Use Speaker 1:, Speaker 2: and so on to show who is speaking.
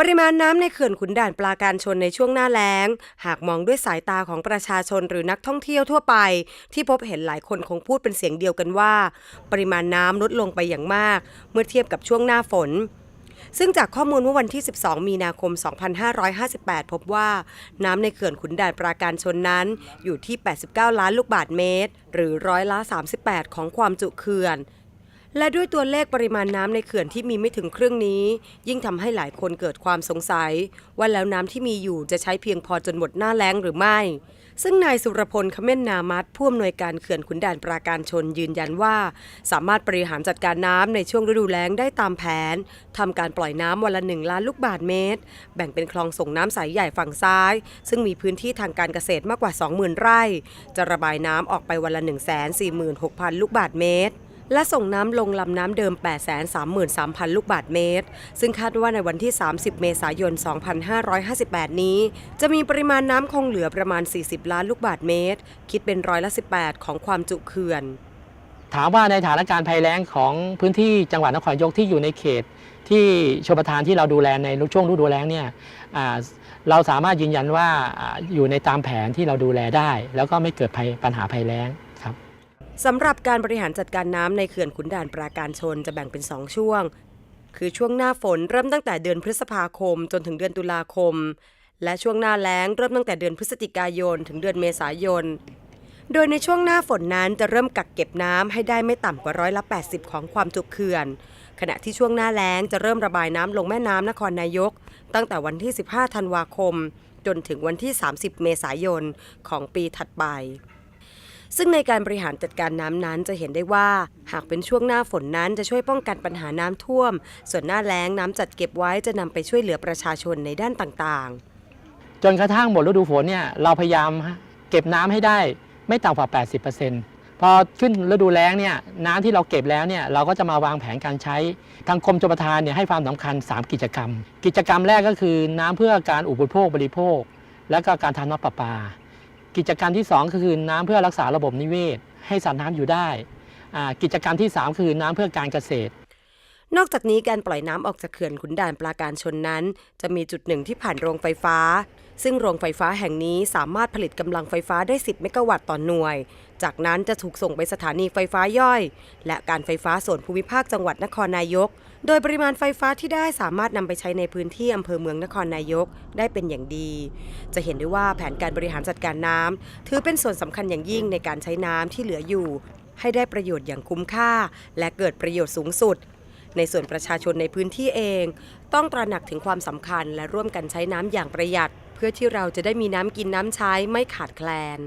Speaker 1: ปริมาณน้ำในเขื่อนขุนด่านปราการชนในช่วงหน้าแล้ง หากมองด้วยสายตาของประชาชนหรือนักท่องเที่ยวทั่วไป ที่พบเห็นหลายคนคงพูดเป็นเสียงเดียวกันว่า ปริมาณน้ำลดลงไปอย่างมาก เมื่อเทียบกับช่วงหน้าฝนซึ่งจากข้อมูลเมื่อวันที่ 12 มีนาคม 2558 พบว่า น้ำในเขื่อนขุนด่านปราการชนนั้น อยู่ที่ 89 ล้านลูกบาศก์เมตร หรือร้อยละ 38 ของความจุเขื่อน และด้วยตัวเลขปริมาณน้ำในเขื่อนที่มีไม่ถึงครึ่งนี้ ยิ่งทำให้หลายคนเกิดความสงสัย ว่าแล้วน้ำที่มีอยู่จะใช้เพียงพอจนหมดหน้าแล้งหรือไม่ ซึ่งนายสุรพลขม้นนามัดผู้อำนวยการเขื่อนขุนด่านปราการชนยืนยันว่า สามารถบริหารจัดการน้ำในช่วงฤดูแล้งได้ตามแผนทำการปล่อยน้ำวันละหนึ่งล้านลูกบาศก์เมตร แบ่งเป็นคลองส่งน้ำสายใหญ่ฝั่งซ้าย ซึ่งมีพื้นที่ทางการเกษตรมากกว่า 20,000 ไร่ จะระบายน้ำออกไปวันละ146,000 ลูกบาศก์เมตร และส่งน้ำลงลำน้ำเดิม 833,000 ลูกบาศก์เมตร ซึ่งคาดว่าในวันที่ 30 เมษายน 2558 นี้ จะมีปริมาณน้ำคงเหลือประมาณ 40 ล้านลูกบาศก์เมตร คิดเป็นร้อยละ 18 ของความจุเขื่อน
Speaker 2: ถามว่าในสถานการณ์ภัยแล้งของพื้นที่จังหวัดนครยกที่อยู่ในเขตที่ชลประทานที่เราดูแลในช่วงฤดูแล้งเนี่ยเราสามารถยืนยันว่าอ่าอยู่ในตามแผนที่เราดูแลได้ แล้วก็ไม่เกิดภัยปัญหาภัยแล้งครับ
Speaker 1: สำหรับการบริหารจัดการน้ำในเขื่อนขุนด่านปราการชนจะแบ่งเป็น 2 ช่วง คือช่วงหน้าฝนเริ่มตั้งแต่เดือนพฤษภาคม จนถึงเดือนตุลาคม และช่วงหน้าแล้งเริ่มตั้งแต่เดือนพฤศจิกายน ถึงเดือนเมษายน โดยในช่วงหน้าฝนนั้นจะเริ่มกักเก็บน้ำให้ได้ไม่ต่ำกว่าร้อยละ 80 ของความจุเขื่อน ขณะที่ช่วงหน้าแล้งจะเริ่มระบายน้ำลงแม่น้ำนครนายก ตั้งแต่วันที่ 15 ธันวาคม จนถึงวันที่ 30 เมษายนของปีถัดไป ซึ่งในการบริหารจัดการน้ำนั้นจะเห็นได้ว่า หากเป็นช่วงหน้าฝนนั้นจะช่วยป้องกันปัญหาน้ำท่วม ส่วนหน้าแล้งน้ำจัดเก็บไว้จะนำไปช่วยเหลือประชาชนในด้านต่างๆ
Speaker 2: จนกระทั่งหมดฤดูฝนเนี่ยเราพยายามเก็บน้ำให้ได้ไม่ต่ำกว่า 80%พอขึ้นฤดูแล้งเนี่ยน้ำที่เราเก็บแล้วเนี่ยเราก็จะมาวางแผนการใช้ ทางกรมชลประทานเนี่ยให้ความสำคัญ 3 กิจกรรม กิจกรรมแรกก็คือน้ำเพื่อการอุปโภคบริโภค และก็การทำน้ำประปา กิจกรรมที่ 2 ก็คือน้ำเพื่อรักษาระบบนิเวศ ให้สัตว์น้ำอยู่ได้ กิจกรรมที่ 3 คือน้ำเพื่อการเกษตร
Speaker 1: นอกจากนี้การปล่อยน้ำออกจากเขื่อนขุนด่านปราการชนนั้น จะมีจุดหนึ่งที่ผ่านโรงไฟฟ้า ซึ่งโรงไฟฟ้าแห่งนี้สามารถผลิตกำลังไฟฟ้าได้ 10 เมกะวัตต์ต่อหน่วย จากนั้นจะถูกส่งไปสถานีไฟฟ้าย่อย และการไฟฟ้าส่วนภูมิภาคจังหวัดนครนายก โดยปริมาณไฟฟ้าที่ได้สามารถนำไปใช้ในพื้นที่อำเภอเมืองนครนายกได้เป็นอย่างดี จะเห็นได้ว่าแผนการบริหารจัดการน้ำถือเป็นส่วนสำคัญอย่างยิ่งในการใช้น้ำที่เหลืออยู่ ให้ได้ประโยชน์อย่างคุ้มค่า และเกิดประโยชน์สูงสุด ในส่วนประชาชนในพื้นที่เอง ต้องตระหนักถึงความสำคัญและร่วมกันใช้น้ำอย่างประหยัด เพื่อที่เราจะได้มีน้ำกินน้ำใช้ไม่ขาดแคลน